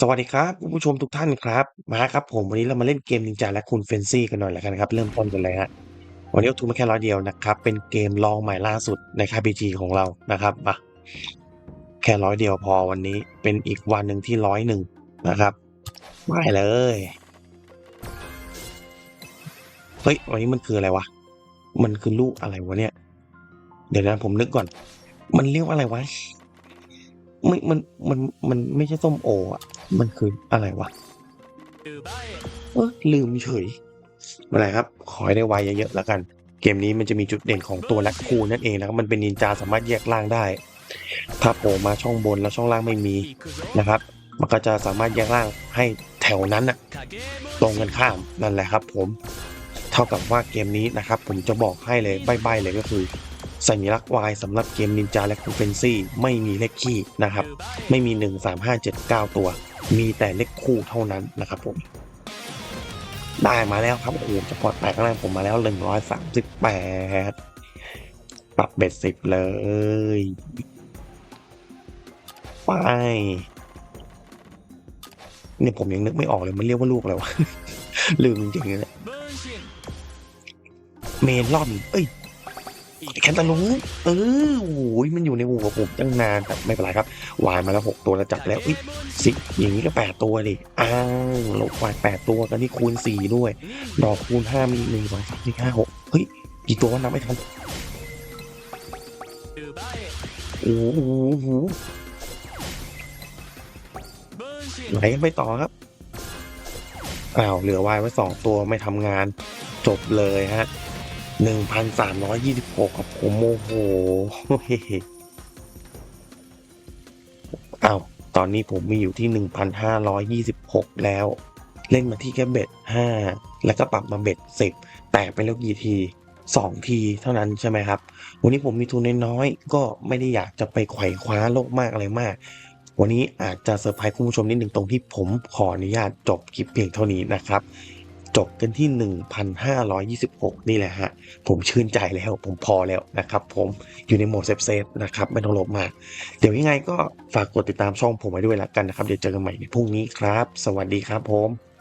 สวัสดีครับคุณผู้ชมทุกท่านครับ มาครับผม วันนี้เรามาเล่นเกม Ninja และคุณ Frenzy กันหน่อยแล้วกันครับ เริ่มต้นกันเลยฮะวันนี้เอาทุนมาแค่ร้อยเดียวนะครับ เป็นเกมลองใหม่ล่าสุดในค่าย PG ของเรานะครับมาแค่ร้อยเดียวพอวันนี้เป็นอีกวันหนึ่งที่ร้อยหนึ่งนะครับไม่เลยเฮ้ยวันนี้มันคืออะไรวะมันคือลูกอะไรวะเนี่ย เดี๋ยวนะผมนึกก่อน มันเรียกว่าอะไรวะ ไม่มันมันมันไม่ใช่ส้มโออะ มันคืออะไรวะเออลืมเฉยไม่ไรครับ ขอให้ได้ไวเยอะๆแล้วกัน เกมนี้มันจะมีจุดเด่นของตัวแลคคูนั่นเองนะครับมันเป็นนินจาสามารถแยกล่างได้ ถ้าโผล่มาช่องบนแล้วช่องล่างไม่มีนะครับ มันก็จะสามารถแยกล่างให้แถวนั้นน่ะตรงกันข้ามนั่นแหละครับ ผม เท่ากับว่าเกมนี้นะครับ ผมจะบอกให้เลยใบ้ๆเลยก็คือ สัญลักษณ์ Y สำหรับเกมนินจาและคูเฟนซี่ไม่มีเลขคี่นะครับ ไม่มี 1 3 5 7 9 ตัว มีแต่เลขคู่เท่านั้นนะครับผม ได้มาแล้วครับ โอ้โหจะปลอดแตกข้างล่างผมมาแล้ว 138 ปรับเบ็ดสิบเลย ไป เนี่ยผมยังนึกไม่ออกเลย มันเรียกว่าลูกอะไรวะ ลืมจริงๆเลยเมนลอน เอ้ย แคนตาลูปเออโอ้ยมันอยู่ในหัวผมตั้งนานแต่ไม่เป็นไรครับวายมาแล้วหกตัวแล้วจับแล้วอุ้ยสิอย่างนี้ก็แปดตัวดิอ้าวลบวายแปดตัวกันนี่คูณสี่ด้วย ดอกคูณห้ามีหนึ่งสองสามสี่ห้าหกเฮ้ยกี่ตัววะนับไม่ทันโอ้โหโอ้โหไหลกันไปต่อครับอ้าวเหลือวายไว้สองตัวไม่ทำงานจบเลยฮะ หนึ่งพันสามร้อยยี่สิบหกครับผมโมโหเอ้าตอนนี้ผมมีอยู่ที่หนึ่งพันห้าร้อยยี่สิบหกแล้ว เล่นมาที่แค่เบ็ดห้าแล้วก็ปรับมาเบ็ดสิบแตกไปแล้วกี่ทีสองทีเท่านั้นใช่ไหมครับ วันนี้ผมมีทุนน้อยๆก็ไม่ได้อยากจะไปไขว่คว้าโลกมากอะไรมาก วันนี้อาจจะเซอร์ไพรส์คุณผู้ชมนิดหนึ่งตรงที่ผมขออนุญาตจบคลิปเพียงเท่านี้นะครับ จบกันที่ 1,526 นี่แหละฮะ ผมชื่นใจแล้ว ผมพอแล้วนะครับ ผมอยู่ในโหมดเซฟเซฟนะครับ ไม่ต้องลบมาก เดี๋ยวยังไงก็ฝากกดติดตามช่องผมไว้ด้วยละกันนะครับ เดี๋ยวเจอกันใหม่ในพรุ่งนี้ครับ สวัสดีครับผม